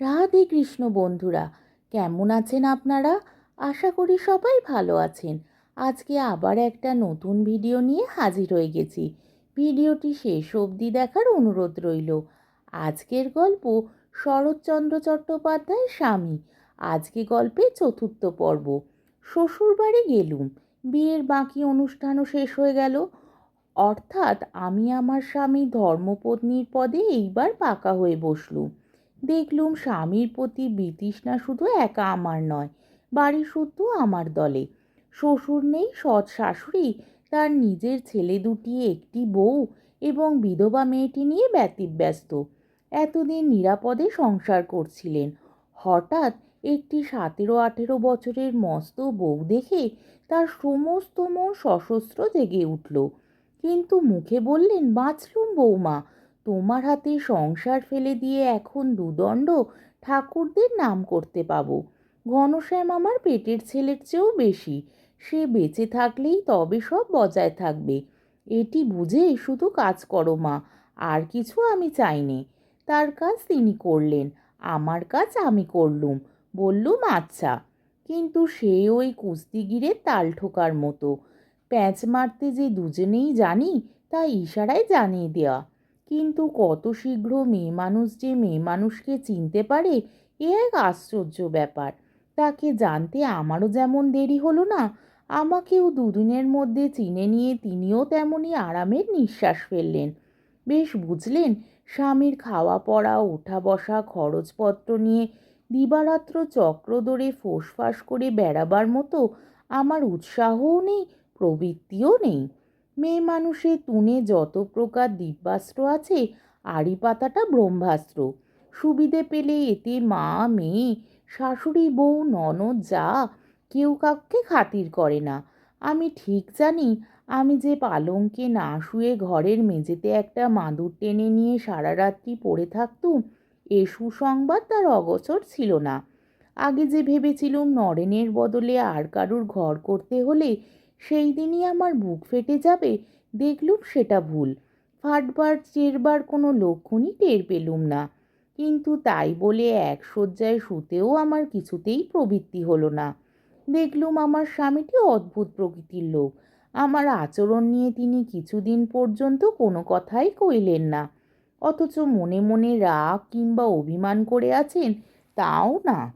রাধে কৃষ্ণ বন্ধুরা, কেমন আছেন আপনারা? আশা করি সবাই ভালো আছেন। আজকে আবার একটা নতুন ভিডিও নিয়ে হাজির হয়ে গেছি। ভিডিওটি শেষ অবধি দেখার অনুরোধ রইল। আজকের গল্প শরৎচন্দ্র চট্টোপাধ্যায়ের স্বামী। আজকে গল্পে চতুর্থ পর্ব। শ্বশুরবাড়ি গেলুম। বিয়ের বাকি অনুষ্ঠানও শেষ হয়ে গেল। অর্থাৎ আমি আমার স্বামী ধর্মপত্নীর পদে এইবার পাকা হয়ে বসলুম। দেখলুম স্বামীর প্রতি বিতৃষ্ণা শুধু একা আমার নয় বাড়ি শুদ্ধ আমার দলে। শ্বশুর নেই, সৎ শাশুড়ি, তার নিজের ছেলে দুটি, একটি বউ এবং বিধবা মেয়েটি নিয়ে ব্যতিব্যস্ত। এতদিন নিরাপদে সংসার করছিলেন। হঠাৎ একটি সতেরো, আঠেরো বছরের মস্ত বউ দেখে তার সমস্ত মন সশস্ত্র জেগে উঠল। কিন্তু মুখে বললেন, বাঁচলুম বৌমা তোমার হাতে সংসার ফেলে দিয়ে এখন দুদণ্ড ঠাকুরদের নাম করতে পাবো। ঘনশ্যাম আমার পেটের ছেলের চেয়েও বেশি। সে বেঁচে থাকলেই তবে সব বজায় থাকবে। এটি বুঝে শুধু কাজ করো মা, আর কিছু আমি চাইনি। তার কাজ তিনি করলেন, আমার কাজ আমি করলুম, বললুম আচ্ছা। কিন্তু সে ওই কুস্তিগিরের তাল ঠোকার মতো। প্যাঁচ মারতে যে দুজনেই জানি, তা ইশারায় জানিয়ে দেওয়া কিন্তু কত শীঘ্র মেয়ে মানুষ যে মেয়ে মানুষকে চিনতে পারে, এ এক আশ্চর্য ব্যাপার। তাকে জানতে আমারও যেমন দেরি হলো না, আমাকেও দুদিনের মধ্যে চিনে নিয়ে তিনিও তেমনই আরামের নিঃশ্বাস ফেললেন। বেশ বুঝলেন, স্বামীর খাওয়া পড়া, ওঠা বসা, খরচপত্র নিয়ে দিবারাত্র চক্র ধরে ফোঁসফাস করে বেড়াবার মতো আমার উৎসাহও নেই, প্রবৃত্তিও নেই। মেয়ে মানুষের তুনে যত প্রকার দিব্যাস্ত্র আছে আড়ি পাতাটা ব্রহ্মাস্ত্র। সুবিধে পেলে এতে মা, মেয়ে, শাশুড়ি, বউ, ননদ, যা কেউ কাউকে খাতির করে না। আমি ঠিক জানি, আমি যে পালঙ্কে না শুয়ে ঘরের মেঝেতে একটা মাদুর টেনে নিয়ে সারা রাত্রি পড়ে থাকতুম, এ সুসংবাদ তার অগোচর ছিল না। আগে যে ভেবেছিলুম নরেনের বদলে আর কারুর ঘর করতে হলে সেই দিনই আমার বুক ফেটে যাবে, দেখলুম সেটা ভুল। ফাটবার, চেরবার কোনো লক্ষণই টের পেলুম না। কিন্তু তাই বলে এক শয্যায় শুতেও আমার কিছুতেই প্রবৃত্তি হলো না। দেখলুম আমার স্বামীটি অদ্ভুত প্রকৃতির লোক। আমার আচরণ নিয়ে তিনি কিছুদিন পর্যন্ত কোনো কথাই কইলেন না। অথচ মনে মনে রাগ কিংবা অভিমান করে আছেন, তাও না।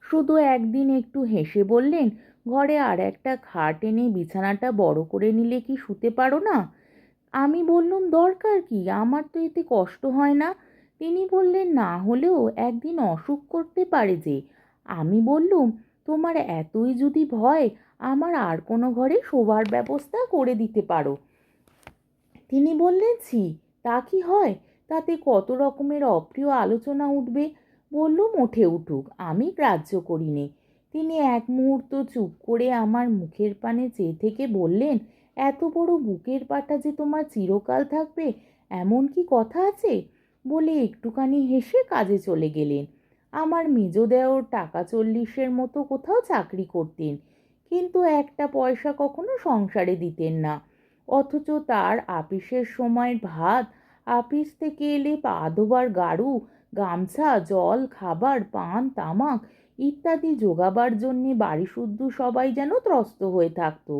শুধু একদিন একটু হেসে বললেন ঘরে আর একটা খাট এনে বিছানাটা বড় করে নিলে কি শুতে পারো না? আমি বললুম, দরকার কি? আমার তো এতে কষ্ট হয় না। তিনি বললেন, না হলেও একদিন অসুখ করতে পারে যে। আমি বললুম, তোমার এতই যদি ভয়, আমার আর কোনো ঘরে শোবার ব্যবস্থা করে দিতে পারো। তিনি বললেন, ছি, তা কি হয়? তাতে কত রকমের অপ্রিয় আলোচনা উঠবে? বললুম, ওঠে উঠুক, আমি গ্রাহ্য করিনি তিনি এক মুহূর্ত চুপ করে আমার মুখের পানে চেয়ে থেকে বললেন, এত বড় বুকের পাটা যে তোমার চিরকাল থাকবে, এমন কি কথা আছে? বলে একটুখানি হেসে কাজে চলে গেলেন। আমার মেজ দেওর টাকা চল্লিশের মতো কোথাও চাকরি করতেন, কিন্তু একটা পয়সা কখনো সংসারে দিতেন না। অথচ তার আপিসের সময় ভাত, আপিস থেকে এলে পা ধোবার গাড়ু, গামছা, জল, খাবার, পান, তামাক ইত্যাদি যোগাবার জন্যে বাড়ি শুদ্ধ সবাই যেন ত্রস্ত হয়ে থাকতো।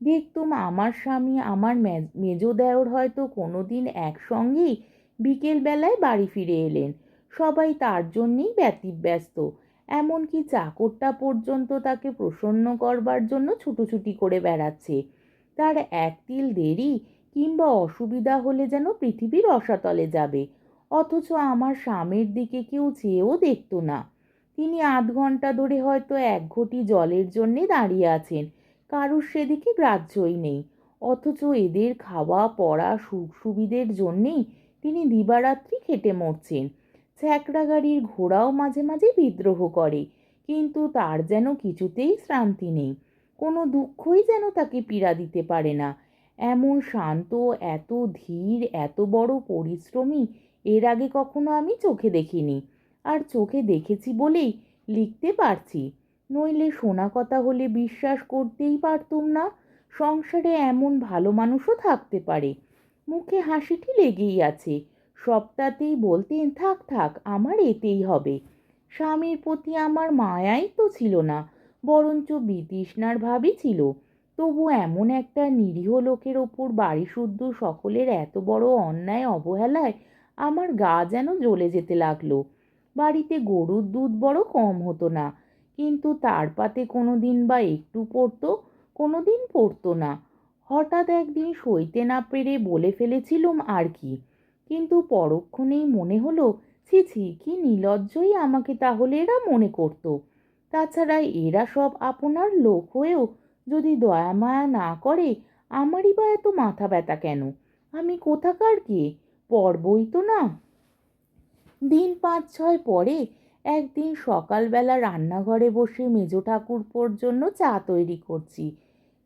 দেখতুম আমার স্বামী আমার মেজ দেওর হয়তো কোনো দিন একসঙ্গেই বিকেলবেলায় বাড়ি ফিরে এলেন। সবাই তার জন্যেই ব্যতিব্যস্ত। এমনকি চাকরটা পর্যন্ত তাকে প্রসন্ন করবার জন্য ছুটোছুটি করে বেড়াচ্ছে। তার এক তিল দেরি কিংবা অসুবিধা হলে যেন পৃথিবীর রসাতলে যাবে। অথচ আমার স্বামীর দিকে কেউ চেয়েও দেখতো না। তিনি আধ ঘণ্টা ধরে হয়তো এক ঘটি জলের জন্যে দাঁড়িয়ে আছেন। কারুর সেদিকে গ্রাহ্যই নেই। অথচ এদের খাওয়া, পড়া সুখ সুবিধের জন্যেই তিনি দিবারাত্রি খেটে মরছেন। ছ্যাকড়া গাড়ির ঘোড়াও মাঝে মাঝে বিদ্রোহ করে, কিন্তু তার যেন কিছুতেই শ্রান্তি নেই। কোনো দুঃখই যেন তাকে পীড়া দিতে পারে না। এমন শান্ত, এত ধীর, এত বড় পরিশ্রমী এর আগে কখনো আমি চোখে দেখিনি। আর চোখে দেখেছি বলেই লিখতে পারছি। নইলে শোনা কথা হলে বিশ্বাস করতেই পারতুম না, সংসারে এমন ভালো মানুষও থাকতে পারে। মুখে হাসিটি লেগেই আছে, সবটাতেই বলতেন, থাক থাক, আমার এতেই হবে। স্বামীর প্রতি আমার মায়াই তো ছিল না, বরঞ্চ বিতৃষ্ণার ভাবই ছিল। তবু এমন একটা নিরীহ লোকের ওপর বাড়িশুদ্ধ সকলের এত বড় অন্যায় অবহেলায় আমার গা যেন জ্বলে যেতে লাগল। বাড়িতে গরুর দুধ বড় কম হতো না। কিন্তু তার পাতে কোনো দিন বা একটু পড়তো কোনো দিন পড়তো না। হঠাৎ একদিন সইতে না পেরে বলে ফেলেছিলুম আর কি। কিন্তু পরক্ষণেই মনে হলো ছি, কি নিলজ্জই আমাকে তাহলে এরা মনে করতো। তাছাড়া এরা সব আপনার লোক হয়েও যদি দয়া মায়া না করে, আমারই বা এত মাথা ব্যথা কেন? আমি কোথাকার কে? পর্বই তো না। দিন পাঁচ ছয় পরে একদিন সকালবেলা রান্নাঘরে বসে মেজ ঠাকুরপোর জন্য চা তৈরি করছি।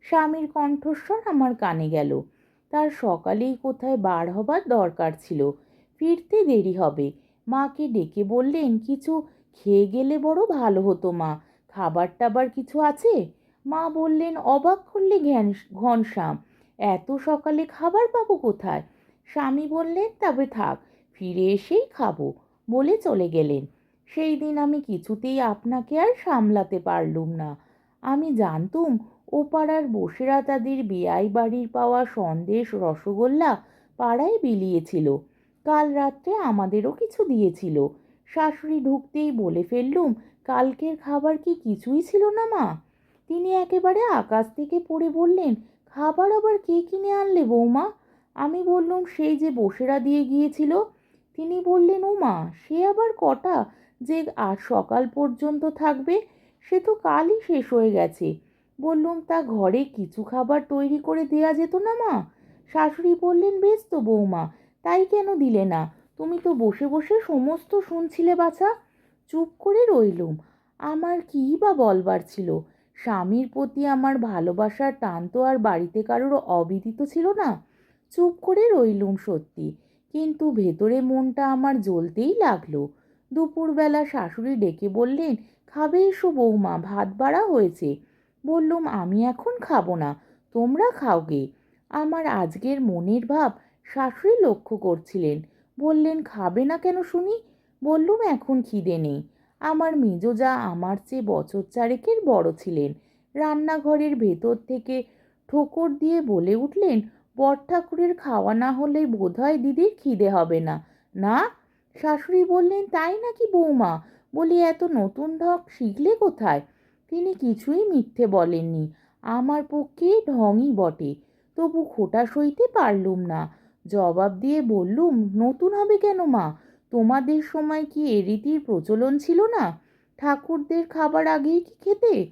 স্বামীর কণ্ঠস্বর আমার কানে গেল। তার সকালেই কোথায় বার হবার দরকার ছিল। ফিরতে দেরি হবে। মাকে ডেকে বললেন, কিছু খেয়ে গেলে বড় ভালো হতো মা। খাবার টাবার কিছু আছে? মা বললেন, অবাক করলে ঘ্যান, ঘনশ্যাম। এত সকালে খাবার পাবো কোথায়? স্বামী বললেন, তবে থাক, ফিরে এসেই খাব। বলে চলে গেলেন। সেই দিন আমি কিছুতেই আপনাকে আর সামলাতে পারলুম না। আমি জানতুম ও পাড়ার বসেরা তাদের বেয়াই বাড়ির পাওয়া সন্দেশ রসগোল্লা পাড়ায় বিলিয়েছিল। কাল রাত্রে আমাদেরও কিছু দিয়েছিল। শাশুড়ি ঢুকতেই বলে ফেললুম, কালকের খাবার কি কিছুই ছিল না মা? তিনি একেবারে আকাশ থেকে পড়ে বললেন, খাবার আবার কে কিনে আনলে বৌমা? আমি বললুম, সেই যে বসেরা দিয়ে গিয়েছিল তিনি বললেন ও মা সে আবার কটা? যে আজ সকাল পর্যন্ত থাকবে, সে তো কালই শেষ হয়ে গেছে। বললুম, তা ঘরে কিছু খাবার তৈরি করে দেয়া যেত না মা? শাশুড়ি বললেন, বেশ তো বৌমা, তাই কেন দিলে না? তুমি তো বসে বসে সমস্ত শুনছিলে বাছা। চুপ করে রইলুম। আমার কী বা বলবার ছিল? স্বামীর প্রতি আমার ভালোবাসার টান তো আর বাড়িতে কারোর অবিদিত ছিল না। চুপ করে রইলুম সত্যি। কিন্তু ভেতরে মনটা আমার জ্বলতেই লাগল। দুপুরবেলা শাশুড়ি ডেকে বললেন, খাবে এসো বৌমা, ভাত বাড়া হয়েছে। বললুম, আমি এখন খাব না, তোমরা খাও গে। আমার আজকের মনের ভাব শাশুড়ি লক্ষ্য করছিলেন। বললেন, খাবে না কেন শুনি? বললুম, এখন খিদে নেই। আমার মেজোজা আমার চেয়ে বছর চারেকের বড় ছিলেন। রান্নাঘরের ভেতর থেকে ঠোকর দিয়ে বলে উঠলেন বর ঠাকুরের খাওয়া না হলে বোধহয় দিদির খিদে হবে না। না? শাশুড়ি বললেন, তাই নাকি বৌমা? বলি, এত নতুন ঢক শিখলে কোথায়? তিনি কিছুই মিথ্যে বলেননি। আমার পক্ষে ঢংই বটে, তবু খোটা সইতে পারলুম না। জবাব দিয়ে বললুম, নতুন হবে কেন মা? তোমাদের সময় কি এ রীতির প্রচলন ছিল না? ঠাকুরদের খাবার আগেই কি খেতে?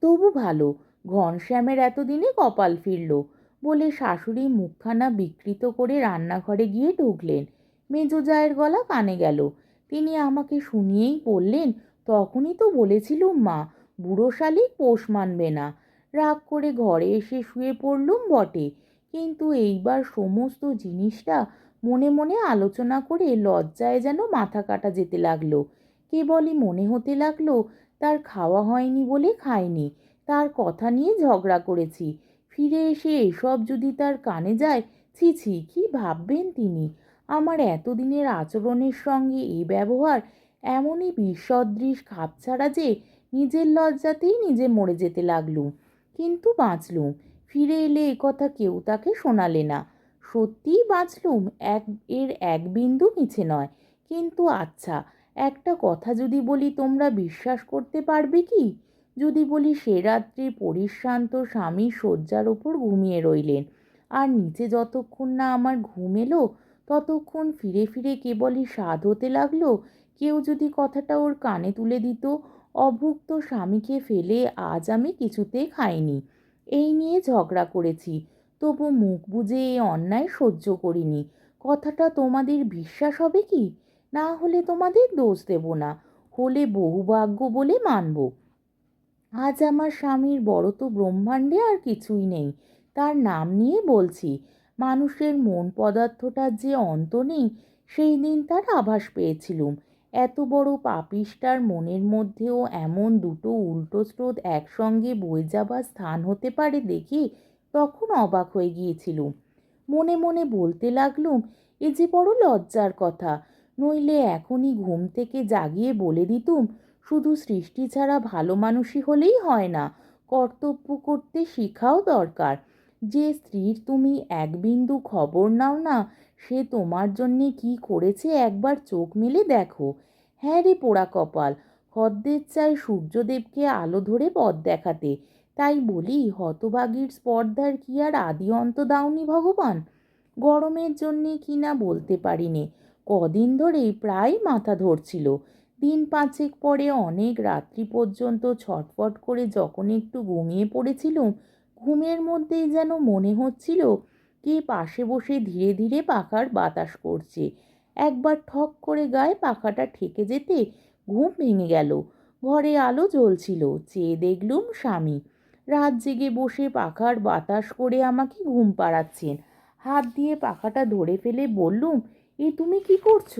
তবু ভালো, ঘনশ্যামের এতদিনে কপাল ফিরল। বলে শাশুড়ি মুখখানা বিকৃত করে রান্নাঘরে গিয়ে ঢুকলেন। মেজো জায়ের গলা কানে গেল। তিনি আমাকে শুনিয়েই বললেন, তখনই তো বলেছিলুম মা, বুড়ো শালিক পোষ মানবে না। রাগ করে ঘরে এসে শুয়ে পড়লুম বটে। কিন্তু এইবার সমস্ত জিনিসটা মনে মনে আলোচনা করে লজ্জায় যেন মাথা কাটা যেতে লাগল। কেবলই মনে হতে লাগল, তার খাওয়া হয়নি বলে খায়নি তার কথা নিয়ে ঝগড়া করেছি। ফিরে এসে এসব যদি তার কানে যায়, ছি ছি, কী ভাববেন তিনি? আমার এতদিনের আচরণের সঙ্গে এই ব্যবহার এমনই বিসদৃশ খাপছাড়া যে নিজের লজ্জাতেই নিজে মরে যেতে লাগলুম। কিন্তু বাঁচলুম। ফিরে এলে এ কথা কেউ তাকে শোনালে না। সত্যিই বাঁচলুম, এক, এর এক বিন্দু মিছে নয়। কিন্তু আচ্ছা একটা কথা যদি বলি তোমরা বিশ্বাস করতে পারবে কি? যদি বলি সে রাত্রি পরিশ্রান্ত স্বামী শয্যার ওপর ঘুমিয়ে রইলেন। আর নিচে যতক্ষণ না আমার ঘুম এলো, ততক্ষণ ফিরে ফিরে কেবলই স্বাদ হতে লাগল। কেউ যদি কথাটা ওর কানে তুলে দিত, অভুক্ত স্বামীকে ফেলে আজ আমি কিছুতে খাইনি। এই নিয়ে ঝগড়া করেছি, তবু মুখ বুঝে এই অন্যায় সহ্য করিনি। কথাটা তোমাদের বিশ্বাস হবে কি? না হলে তোমাদের দোষ দেব না, হলে বহুভাগ্য বলে মানব। আজ আমার স্বামীর বড় তো ব্রহ্মাণ্ডে আর কিছুই নেই। তার নাম নিয়ে বলছি, মানুষের মন পদার্থটার যে অন্ত নেই, সেই দিন তার আভাস পেয়েছিলুম। এত বড় পাপিষ্টার মনের মধ্যেও এমন দুটো উল্টো স্রোত একসঙ্গে বয়ে যাবার স্থান হতে পারে দেখে তখন অবাক হয়ে গিয়েছিলুম। মনে মনে বলতে লাগলুম, এ যে বড় লজ্জার কথা, নইলে এখনই ঘুম থেকে জাগিয়ে বলে দিতুম শুধু সৃষ্টি ছাড়া ভালো মানুষই হলেই হয় না, কর্তব্য করতে শিখাও দরকার। যে স্ত্রীর তুমি এক বিন্দু খবর নাও না, সে তোমার জন্যে কি করেছে একবার চোখ মেলে দেখো। হ্যাঁ রে পোড়া কপাল হদ্দের চাই সূর্যদেবকে আলো ধরে পথ দেখাতে। তাই বলি, হতভাগীর স্পর্ধার কি আর আদি অন্ত দাওনি ভগবান? গরমের জন্যে কি না বলতে পারিনে। কদিন ধরেই প্রায় মাথা ধরছিল। দিন পাঁচেক পরে অনেক রাত্রি পর্যন্ত ছটফট করে যখন একটু ঘুমিয়ে পড়েছিলুম, ঘুমের মধ্যেই যেন মনে হচ্ছিল কে পাশে বসে ধীরে ধীরে পাখার বাতাস করছে। একবার ঠক করে গায়ে পাখাটা ঠেকে যেতে ঘুম ভেঙে গেল। ঘরে আলো জ্বলছিল, চেয়ে দেখলুম স্বামী। রাত জেগে বসে পাখার বাতাস করে আমাকে ঘুম পাড়াচ্ছেন। হাত দিয়ে পাখাটা ধরে ফেলে বললুম, এ তুমি কি করছ?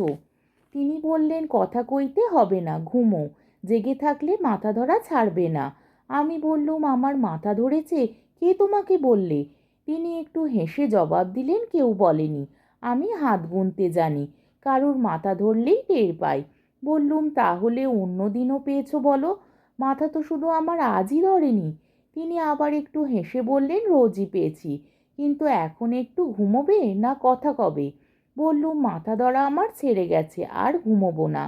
তিনি বললেন, কথা কইতে হবে না, ঘুমো। জেগে থাকলে মাথা ধরা ছাড়বে না। আমি বললুম, আমার মাথা ধরেছে, কে তোমাকে বললে? তিনি একটু হেসে জবাব দিলেন, কেউ বলেনি। আমি হাত গুনতে জানি, কারুর মাথা ধরলেই টের পাই। বললুম, তাহলে অন্য দিনও পেয়েছ বলো? মাথা তো শুধু আমার আজই ধরেনি। তিনি আবার একটু হেসে বললেন, রোজই পেয়েছি, কিন্তু এখন একটু ঘুমোবে না কথা কবে? বললুম, মাথা ধরা আমার ছেড়ে গেছে, আর ঘুমোবো না।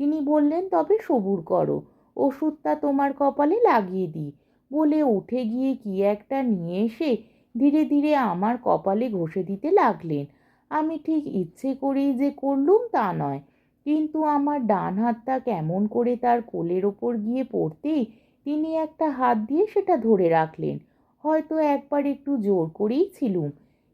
তিনি বললেন, তবে সবুর করো, ওষুধটা তোমার কপালে লাগিয়ে দিই। বলে উঠে গিয়ে কি একটা নিয়ে এসে ধীরে ধীরে আমার কপালে ঘষে দিতে লাগলেন। আমি ঠিক ইচ্ছে করেই যে করলুম তা নয়, কিন্তু আমার ডান হাতটা কেমন করে তার কোলের ওপর গিয়ে পড়তেই তিনি একটা হাত দিয়ে সেটা ধরে রাখলেন। হয়তো একবার একটু জোর করেই ছিলুম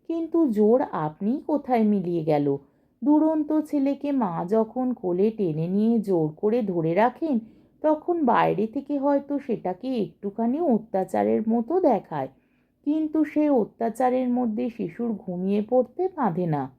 কিন্তু জোর আপনি কোথায় মিলিয়ে গেল? দুরন্ত ছেলেকে মা যখন কোলে টেনে নিয়ে জোর করে ধরে রাখেন, তখন বাইরে থেকে হয়তো সেটাকে একটুখানি অত্যাচারের মতো দেখায়। কিন্তু সে অত্যাচারের মধ্যে শিশুর ঘুমিয়ে পড়তে বাঁধে না।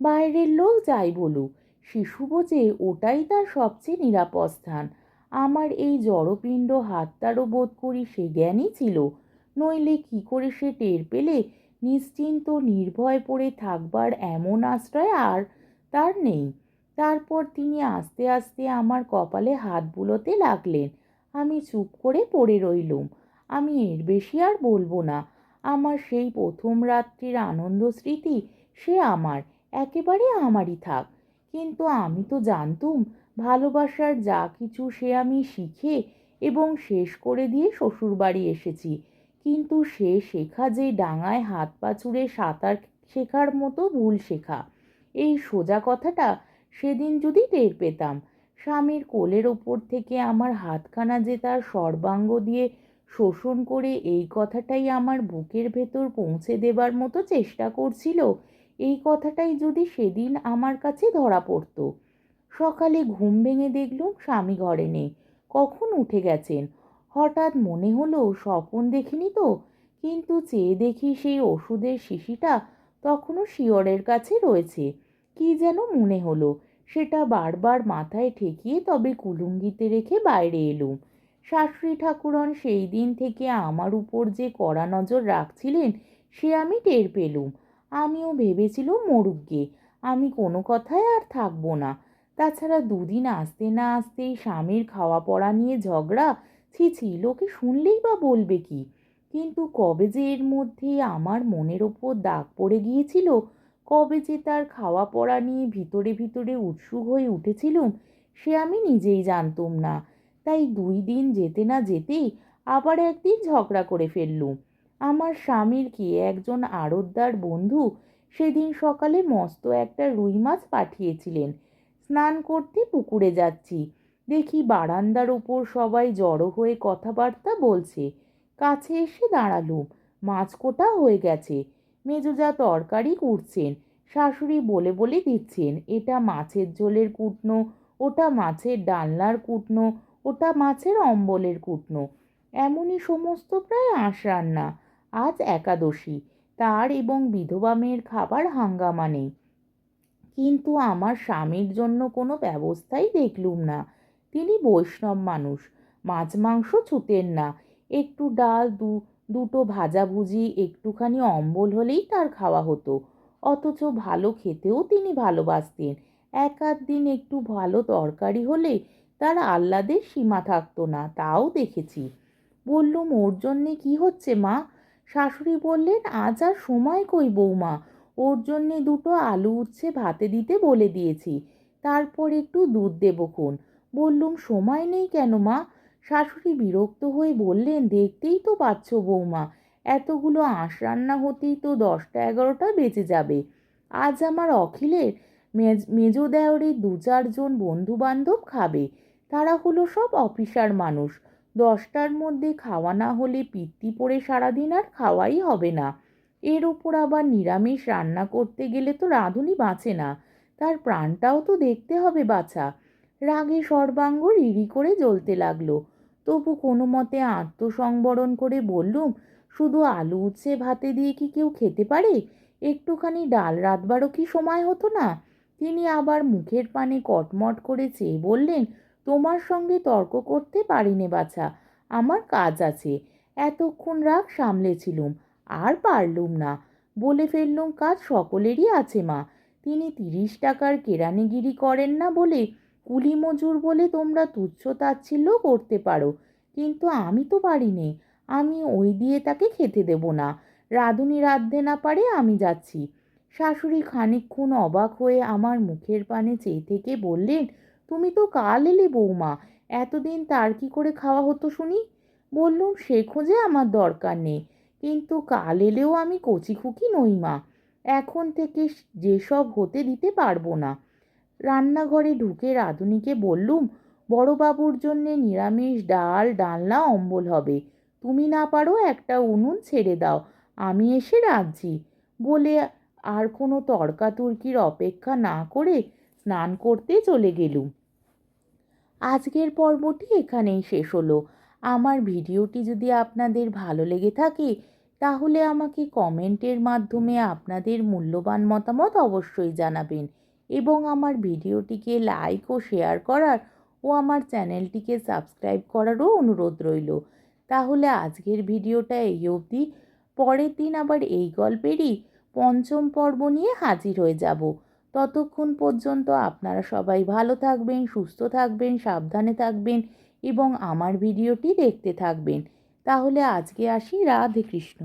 বাইরের লোক যাই বলুক, শিশু বোঝে ওটাই তার সবচেয়ে নিরাপদ স্থান। আমার এই জড়পিণ্ড হাতটারও বোধ করি সে জ্ঞানই ছিল। নইলে কি করে সে টের পেলে নিশ্চিন্ত নির্ভয় পড়ে থাকবার এমন আশ্রয় আর তার নেই। তারপর তিনি আস্তে আস্তে আমার কপালে হাত বুলোতে লাগলেন। আমি চুপ করে পড়ে রইলুম। আমি এর বেশি আর বলব না। আমার সেই প্রথম রাত্রির আনন্দ স্মৃতি সে আমার, একেবারে আমারই থাক। কিন্তু আমি তো জানতুম, ভালোবাসার যা কিছু সে আমি শিখে এবং শেষ করে দিয়ে শ্বশুরবাড়ি এসেছি। কিন্তু সে শেখা যে ডাঙায় হাত পা চুড়ে সাঁতার শেখার মতো ভুল শেখা। এই সোজা কথাটা সেদিন যদি টের পেতাম, স্বামীর কোলের ওপর থেকে আমার হাতখানা যে তার সর্বাঙ্গ দিয়ে শোষণ করে এই কথাটাই আমার বুকের ভেতর পৌঁছে দেবার মতো চেষ্টা করছিল, এই কথাটাই যদি সেদিন আমার কাছে ধরা পড়তো। সকালে ঘুম ভেঙে দেখলুম স্বামী ঘরে নেই। কখন উঠে গেছেন? হঠাৎ মনে হলো স্বপন দেখিনি তো, কিন্তু চেয়ে দেখি সেই ওষুধের শিশিটা তখনও শিয়রের কাছে রয়েছে। কি যেন মনে হলো, সেটা বারবার মাথায় ঠেকিয়ে তবে কুলুঙ্গিতে রেখে বাইরে এলুম। শাশুড়ি ঠাকুরন সেই দিন থেকে আমার উপর যে কড়া নজর রাখছিলেন, সে আমি টের পেলুম। আমিও ভেবেছিলুম মরুগ্গে আমি কোনো কথায় আর থাকব না। তাছাড়া দুদিন আসতে না আসতেই স্বামীর খাওয়া পড়া নিয়ে ঝগড়া ছি ছি, লোকে শুনলেই বা বলবে কি? কিন্তু কবে যে এর মধ্যে আমার মনের ওপর দাগ পড়ে গিয়েছিল, কবে যে তার খাওয়া পড়া নিয়ে ভিতরে ভিতরে উৎসুক হয়ে উঠেছিলুম, সে আমি নিজেই জানতুম না। তাই দুই দিন যেতে না যেতেই আবার একদিন ঝগড়া করে ফেললুম। আমার স্বামীর কি একজন আড়তদার বন্ধু সেদিন সকালে মস্ত একটা রুই মাছ পাঠিয়েছিলেন। স্নান করতে পুকুরে যাচ্ছি। দেখি বারান্দার উপর সবাই জড়ো হয়ে কথাবার্তা বলছে। কাছে এসে দাঁড়ালুম মাছ কোটা হয়ে গেছে। মেজোজা তরকারি কুটছেন শাশুড়ি বলে বলে দিচ্ছেন, এটা মাছের ঝোলের কুটনো, ওটা মাছের ডালনার কুটনো, ওটা মাছের অম্বলের কুটনো। এমনই সমস্ত প্রায় আঁশ রান্না। আজ একাদশী। তার এবং বিধবা মেয়ের খাবার হাঙ্গামা নেই। কিন্তু আমার স্বামীর জন্য কোনো ব্যবস্থাই দেখলুম না। তিনি বৈষ্ণব মানুষ। মাছ মাংস ছুতেন না। একটু ডাল, দু, দুটো ভাজাভুজি একটুখানি অম্বল হলেই তার খাওয়া হতো। অথচ ভালো খেতেও তিনি ভালোবাসতেন। এক আধ দিন একটু ভালো তরকারি হলে তার আহ্লাদের সীমা থাকতো না, তাও দেখেছি। বললুম, ওর জন্যে কি হচ্ছে মা? শাশুড়ি বললেন, আজ আর সময় কই বৌমা? ওর জন্যে দুটো আলু উচ্ছে ভাতে দিতে বলে দিয়েছি। তারপর একটু দুধ দেবো খুন। বললুম, সময় নেই কেন মা? শাশুড়ি বিরক্ত হয়ে বললেন, দেখতেই তো পাচ্ছ বৌমা, এতগুলো আঁশ রান্না হতেই তো দশটা এগারোটা বেজে যাবে। আজ আমার অখিলের মেজ, মেজো দু চারজন বন্ধু বান্ধব খাবে। তারা হলো সব অফিসার মানুষ। দশটার মধ্যে খাওয়া না হলে পিত্তি পড়ে সারাদিন আর খাওয়াই হবে না। এর ওপর আবার নিরামিষ রান্না করতে গেলে তো রাঁধুনি বাঁচে না। তার প্রাণটাও তো দেখতে হবে বাছা। রাগে সর্বাঙ্গ রিড়ি করে জ্বলতে লাগল। তবু কোনো মতে আত্মসংবরণ করে বললুম, শুধু আলু উচ্ছে ভাতে দিয়ে কি কেউ খেতে পারে? একটুখানি ডাল রাতবারও কি সময় হতো না? তিনি আবার মুখের পানে কটমট করে চেয়ে বললেন, তোমার সঙ্গে তর্ক করতে পারিনে বাছা, আমার কাজ আছে। এতক্ষণ রাগ সামলেছিলুম, আর পারলুম না। বলে ফেললুম কাজ সকলেরই আছে মা, তিনি তিরিশ টাকার কেরানিগিরি করেন না বলে কুলি মজুর বলে তোমরা তুচ্ছ তাচ্ছিল্য করতে পারো। কিন্তু আমি তো পারি নে আমি ওই দিয়ে তাকে খেতে দেব না। রাঁধুনি রাঁধতে না পারে আমি যাচ্ছি। শাশুড়ি খানিকক্ষণ অবাক হয়ে আমার মুখের পানে চেয়ে থেকে বললেন, তুমি তো কাল এলে বৌমা, এতদিন তার কি করে খাওয়া হতো শুনি? বললুম, সে খোঁজে আমার দরকার নেই, কিন্তু কাল এলেও আমি কচি খুকি নই মা। এখন থেকে যেসব হতে দিতে পারব না। রান্নাঘরে ঢুকে রাঁধুনিকে বললুম, বড়বাবুর জন্যে নিরামিষ ডাল, ডালনা অম্বল হবে। তুমি না পারো একটা উনুন ছেড়ে দাও, আমি এসে রাঁধছি। বলে আর কোনো তর্কাতর্কির অপেক্ষা না করে স্নান করতে চলে গেলুম। আজকের পর্বটি এখানেই শেষ হলো। আমার ভিডিওটি যদি আপনাদের ভালো লেগে থাকে, তাহলে আমাকে কমেন্টের মাধ্যমে আপনাদের মূল্যবান মতামত অবশ্যই জানাবেন। এবং আমার ভিডিওটিকে লাইক ও শেয়ার করার ও আমার চ্যানেলটিকে সাবস্ক্রাইব করারও অনুরোধ রইল। তাহলে আজকের ভিডিওটা এই অবধি। পরের দিন আবার এই গল্পেরই পঞ্চম পর্ব নিয়ে হাজির হয়ে যাব। ততক্ষণ পর্যন্ত আপনারা সবাই ভালো থাকবেন, সুস্থ থাকবেন, সাবধানে থাকবেন এবং আমার ভিডিওটি দেখতে থাকবেন। তাহলে আজকে আসি রাধে কৃষ্ণ।